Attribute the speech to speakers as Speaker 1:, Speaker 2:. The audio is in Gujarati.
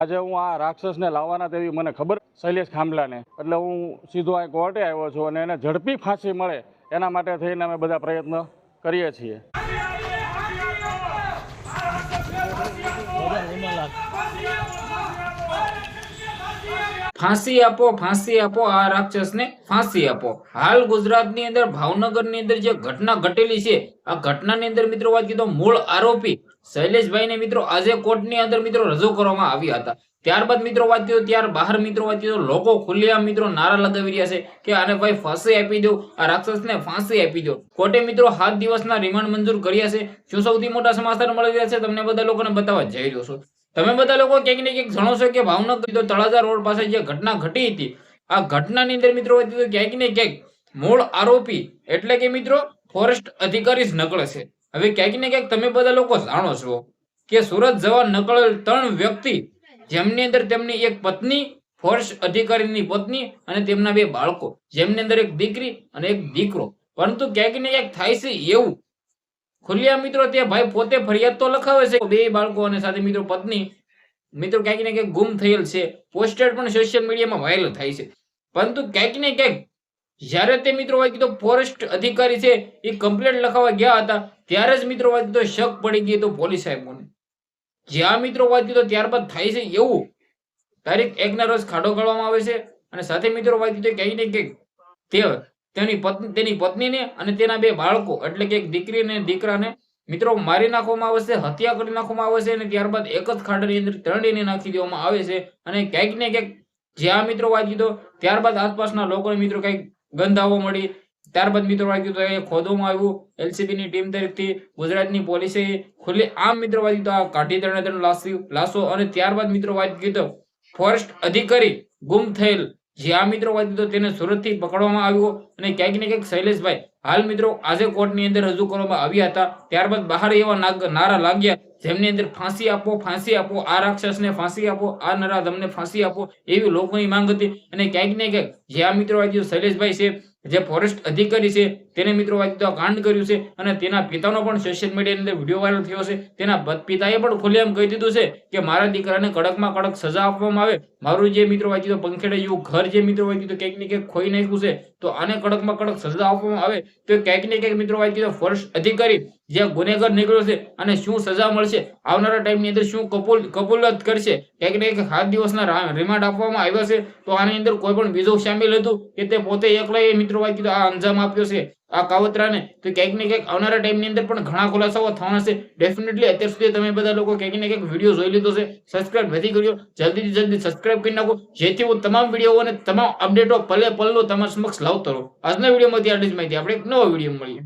Speaker 1: આજે હું આ રાક્ષસને લાવવાના તેવી મને ખબર શૈલેષ ખાંભલાને એટલે હું સીધો આ કોર્ટે આવ્યો છું અને એને ઝડપી ફાંસી મળે એના માટે થઈને અમે બધા પ્રયત્ન કરીએ છીએ.
Speaker 2: ફાંસી આપો ફાંસી આપો, આ રાક્ષસને ફાંસી આપો. હાલ ગુજરાતની અંદર, ભાવનગરની અંદર જે ઘટના ઘટેલી છે, આ ઘટનાની અંદર મિત્રો વાત કીધો મૂળ આરોપી શૈલેષભાઈને મિત્રો આજે કોર્ટની અંદર મિત્રો રજૂ કરવામાં આવ્યા હતા. ત્યારબાદ મિત્રો વાત ત્યાર બહાર મિત્રો વાત લોકો ખુલ્લેઆમ મિત્રો નારા લગાવી રહ્યા છે કે આને ભાઈ ફાંસી આપી દો, આ રાક્ષસને ફાંસી આપી દો. કોર્ટે મિત્રો સાત દિવસના રિમાન્ડ મંજૂર કર્યા છે. શું સૌથી મોટા સમાચાર મળી રહ્યા છે તમને બધા લોકોને બતાવવા જઈ રહ્યો છું. તમે બધા લોકો ક્યાંક ને ક્યાંક જાણો છો કે ભાવનગર તળાજા રોડ પાસે જે ઘટના ઘટી હતી, આ ઘટનાની અંદર મિત્રો ક્યાંક ને ક્યાંક મૂળ આરોપી એટલે કે મિત્રો ફોરેસ્ટ અધિકારી જ નકળે છે. હવે ક્યાંક ને ક્યાંક તમે બધા લોકો જાણો છો કે સુરત જવા નકળ ત્રણ વ્યક્તિ જેમની અંદર તેમની એક પત્ની, ફોરેસ્ટ અધિકારીની પત્ની અને તેમના બે બાળકો. જેમની અંદર એક દીકરી અને એક દીકરો. પરંતુ ક્યાંક ને ક્યાંક થાય છે એવું. ખુલ્યા મિત્રો તે ભાઈ પોતે ફરિયાદ તો લખાવે છે. બે બાળકો અને સાથે મિત્રો પત્ની. મિત્રો ક્યાંક ને ક્યાંક ગુમ થયેલ છે. પોસ્ટેડ પણ સોશિયલ મીડિયામાં વાયરલ થાય છે. પરંતુ ક્યાંક ને ક્યાંક જ્યારે તે મિત્રો વાત કીધો ફોરેસ્ટ અધિકારી છે, એ કમ્પ્લેટ લખાવવા ગયા હતા, ત્યારે જ મિત્રો વાત કીધો શક પડી ગઈ તો પોલીસ સાહેબોને. જ્યાં મિત્રો વાત કીધો ત્યારબાદ થાય છે એવું તારીખ એકના રોજ ખાડો કાઢવામાં આવે છે અને સાથે મિત્રો વાત કીધો ક્યાંક ને ક્યાંક તે તેની પત્ની, તેની પત્નીને અને તેના બે બાળકો એટલે કે એક દીકરી અને દીકરાને મિત્રો મારી નાખવામાં આવે છે, હત્યા કરી નાખવામાં આવે છે અને ત્યારબાદ એક જ ખાડાની અંદર ત્રણેયને નાખી દેવામાં આવે છે અને ક્યાંક ને ક્યાંક જ્યાં મિત્રો વાત કીધો ત્યારબાદ આસપાસના લોકોને મિત્રો કંઈક ગંધ મળી. ત્યારબાદ મિત્રો વાગ્યું કીધું એ ખોદવામાં આવ્યું. LCB ની ટીમ તરફથી ગુજરાતની પોલીસે ખુલ્લી આમ મિત્રો વાગ્યું તો આ કાઢી ત્રણે ત્રણ લાશો અને ત્યારબાદ મિત્રો વાત કીધો ફોરેસ્ટ અધિકારી ગુમ થયેલ જ્યાં મિત્રો વાત તેને સુરતથી પકડવામાં આવ્યો અને ક્યાંક ને ક્યાંક શૈલેષભાઈ, હાલ મિત્રો આજે કોર્ટની અંદર રજૂ કરવામાં આવ્યા હતા. ત્યારબાદ બહાર એવા નારા લાગ્યા, જેમની અંદર ફાંસી આપો ફાંસી આપો, આ રાક્ષસને ફાંસી આપો, આ નરાધમને ફાંસી આપો એવી લોકોની માંગ હતી. અને ક્યાંક ને ક્યાંક જ્યાં મિત્રો વાત કીધું શૈલેષભાઈ છે જે ફોરેસ્ટ અધિકારી છે, તેને મિત્રો વાંચતો કાંડ કર્યું છે અને તેના પિતાનો પણ સોશિયલ મીડિયાની અંદર વીડિયો વાયરલ થયો છે. તેના પિતાએ પણ ખુલ્લેઆમ કહી દીધું છે કે મારા દીકરાને કડકમાં કડક સજા આપવામાં આવે. મારું જે મિત્રો વાંચ્યું કીધું પંખેડે જેવું ઘર જે મિત્રો વાંચી તો ક્યાંક ને ક્યાંક ખોઈ નાખ્યું છે, તો આને કડકમાં કડક સજા આપવામાં આવે. તો ક્યાંક ને ક્યાંક મિત્રો વાંચી તો ફોરેસ્ટ અધિકારી જે ગુનેગાર નીકળ્યો છે અને શું સજા મળશે? આવનારા ટાઈમની અંદર શું કપૂલ કબૂલાત કરશે? ક્યાંક ને ક્યાંક સાત દિવસના રિમાન્ડ આપવામાં આવ્યા છે. તો આની અંદર કોઈ પણ બીજો સામેલ હતું કે તે પોતે એકલા એ મિત્રો વાત કીધું આ અંજામ આપ્યો છે, આ કાવતરાને? તો ક્યાંક ને ક્યાંક આવનારા ટાઈમની અંદર પણ ઘણા ખુલાસાઓ થવાના છે. ડેફિનેટલી અત્યાર સુધી તમે બધા લોકો ક્યાંક ને ક્યાંક વીડિયો જોઈ લીધો છે. સબસ્ક્રાઇબ નથી કર્યો? જલ્દીથી જલ્દી સબસ્ક્રાઇબ કરી નાખો. જેથી હું તમામ વીડિયો અને તમામ અપડેટો પલે પલ્લો તમારા સમક્ષ લાવતો રહો. આજના વિડીયોમાંથી આટલી જ માહિતી આપણે એક નવો વીડિયો મળીએ.